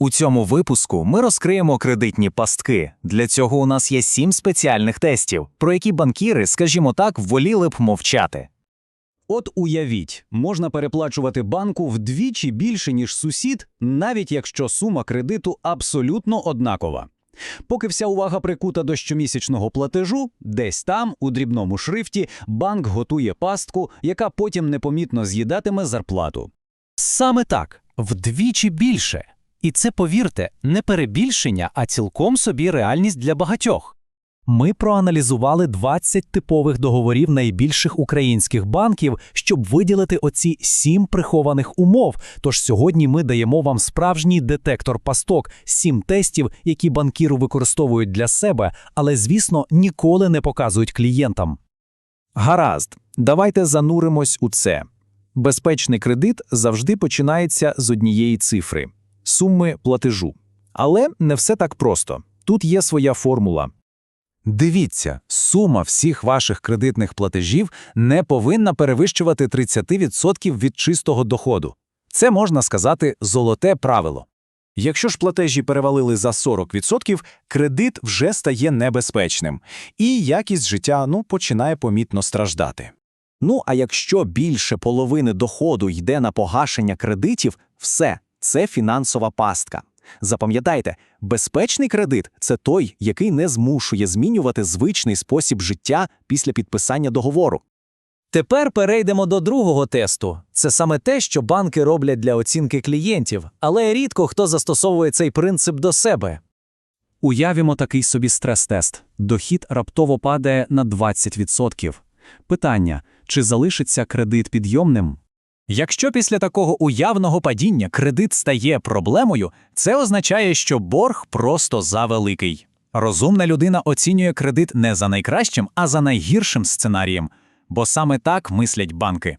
У цьому випуску ми розкриємо кредитні пастки. Для цього у нас є сім спеціальних тестів, про які банкіри, скажімо так, воліли б мовчати. От уявіть, можна переплачувати банку вдвічі більше, ніж сусід, навіть якщо сума кредиту абсолютно однакова. Поки вся увага прикута до щомісячного платежу, десь там, у дрібному шрифті, банк готує пастку, яка потім непомітно з'їдатиме зарплату. Саме так, вдвічі більше. І це, повірте, не перебільшення, а цілком собі реальність для багатьох. Ми проаналізували 20 типових договорів найбільших українських банків, щоб виділити оці сім прихованих умов. Тож сьогодні ми даємо вам справжній детектор пасток, сім тестів, які банкіру використовують для себе, але, звісно, ніколи не показують клієнтам. Гаразд, давайте зануримось у це. Безпечний кредит завжди починається з однієї цифри суми платежу. Але не все так просто. Тут є своя формула. Дивіться, сума всіх ваших кредитних платежів не повинна перевищувати 30% від чистого доходу. Це можна сказати золоте правило. Якщо ж платежі перевалили за 40%, кредит вже стає небезпечним, і якість життя ну, починає помітно страждати. Ну а якщо більше половини доходу йде на погашення кредитів, все це фінансова пастка. Запам'ятайте, безпечний кредит це той, який не змушує змінювати звичний спосіб життя після підписання договору. Тепер перейдемо до другого тесту. Це саме те, що банки роблять для оцінки клієнтів, але рідко хто застосовує цей принцип до себе. Уявімо такий собі стрес-тест. Дохід раптово падає на 20%. Питання, чи залишиться кредит підйомним? Якщо після такого уявного падіння кредит стає проблемою, це означає, що борг просто завеликий. Розумна людина оцінює кредит не за найкращим, а за найгіршим сценарієм, бо саме так мислять банки.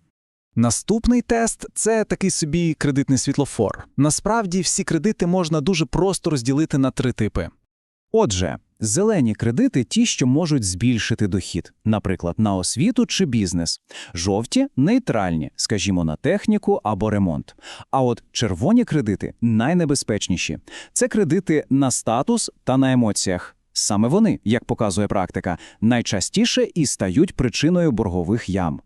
Наступний тест це такий собі кредитний світлофор. Насправді всі кредити можна дуже просто розділити на три типи. Отже, зелені кредити ті, що можуть збільшити дохід, наприклад, на освіту чи бізнес. Жовті нейтральні, скажімо, на техніку або ремонт. А от червоні кредити найнебезпечніші. Це кредити на статус та на емоціях. Саме вони, як показує практика, найчастіше і стають причиною боргових ям.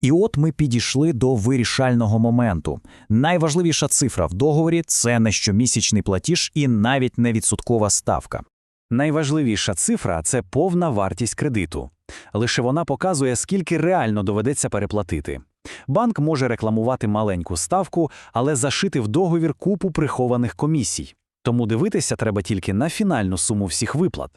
І от ми підійшли до вирішального моменту. Найважливіша цифра в договорі це не щомісячний платіж і навіть не відсоткова ставка. Найважливіша цифра це повна вартість кредиту. Лише вона показує, скільки реально доведеться переплатити. Банк може рекламувати маленьку ставку, але зашити в договір купу прихованих комісій. Тому дивитися треба тільки на фінальну суму всіх виплат.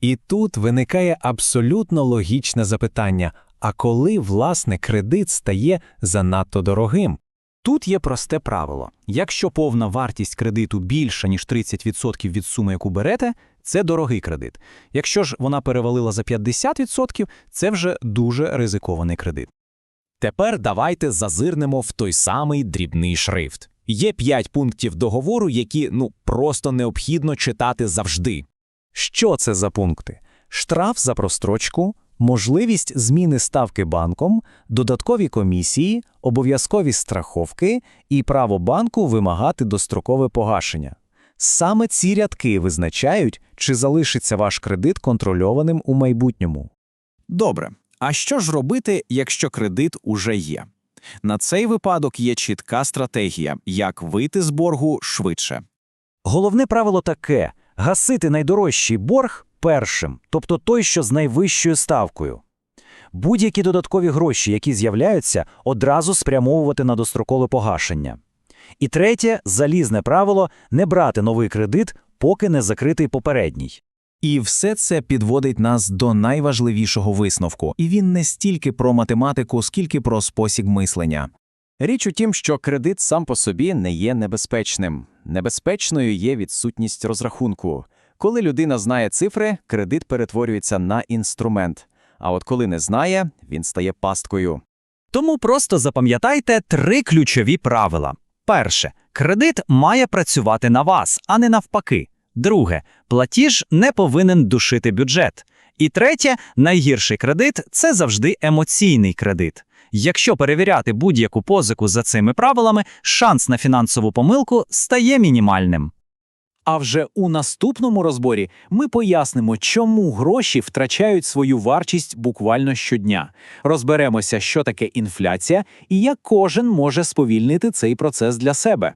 І тут виникає абсолютно логічне запитання: а коли власне кредит стає занадто дорогим? Тут є просте правило: якщо повна вартість кредиту більша, ніж 30% від суми, яку берете, це дорогий кредит. Якщо ж вона перевалила за 50%, це вже дуже ризикований кредит. Тепер давайте зазирнемо в той самий дрібний шрифт. Є 5 пунктів договору, які ну просто необхідно читати завжди. Що це за пункти? Штраф за прострочку, можливість зміни ставки банком, додаткові комісії, обов'язкові страховки і право банку вимагати дострокове погашення. Саме ці рядки визначають, чи залишиться ваш кредит контрольованим у майбутньому. Добре. А що ж робити, якщо кредит уже є? На цей випадок є чітка стратегія, як вийти з боргу швидше. Головне правило таке: гасити найдорожчий борг першим, тобто той, що з найвищою ставкою. Будь-які додаткові гроші, які з'являються, одразу спрямовувати на дострокове погашення. І третє залізне правило не брати новий кредит, поки не закритий попередній. І все це підводить нас до найважливішого висновку, і він не стільки про математику, скільки про спосіб мислення. Річ у тім, що кредит сам по собі не є небезпечним. Небезпечною є відсутність розрахунку. Коли людина знає цифри, кредит перетворюється на інструмент. А от коли не знає, він стає пасткою. Тому просто запам'ятайте три ключові правила. Перше, кредит має працювати на вас, а не навпаки. Друге, платіж не повинен душити бюджет. І третє, найгірший кредит це завжди емоційний кредит. Якщо перевіряти будь-яку позику за цими правилами, шанс на фінансову помилку стає мінімальним. А вже у наступному розборі ми пояснимо, чому гроші втрачають свою вартість буквально щодня. Розберемося, що таке інфляція і як кожен може сповільнити цей процес для себе.